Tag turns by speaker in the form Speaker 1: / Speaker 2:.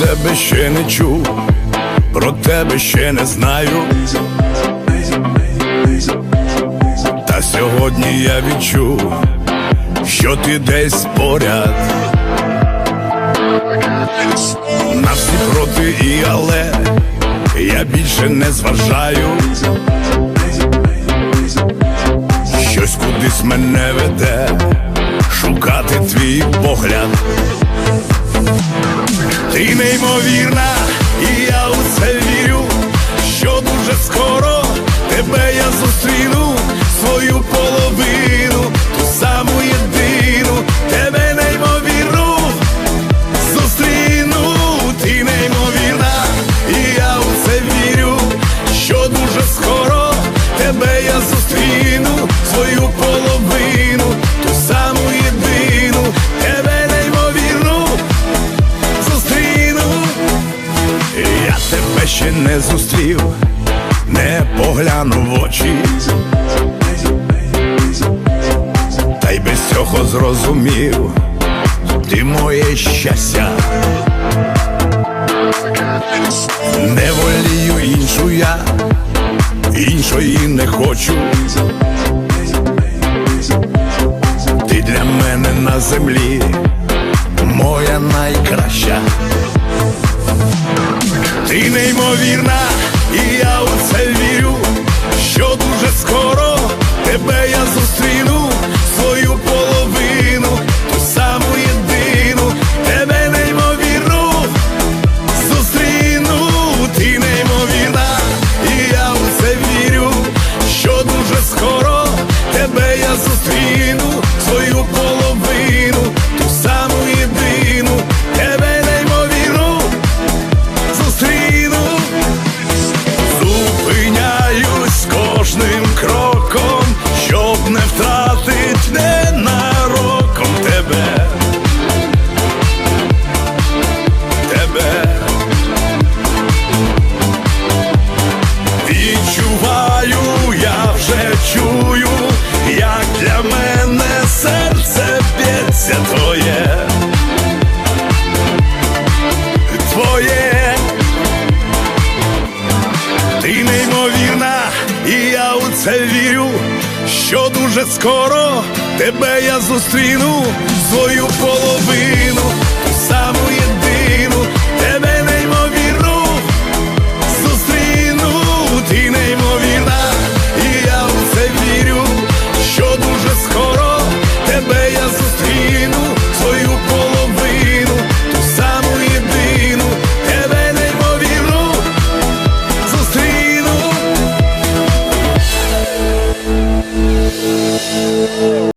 Speaker 1: тебе ще не чув, про тебе ще не знаю. Та сьогодні я відчув, що ти десь поряд. На всі проти і але я більше не зважаю. Щось кудись мене веде, шукати твій погляд. Ти неймовірна, і я у це вірю, що дуже скоро тебе я зустріну, свою половину, ту саму єдину, тебе неймовірну, зустріну, ти неймовірна, і я у це вірю, що дуже скоро тебе я зустріну, свою половину, тебе ще не зустрів, не погляну в очі, та й без цього зрозумів, ти моє щастя, не волію іншу я, іншої не хочу. Ти для мене на землі моя найкраща. Ти неймовірна, і я у це вірю, що дуже скоро тебе я зустріну, це вірю, що дуже скоро тебе я зустріну, свою половину,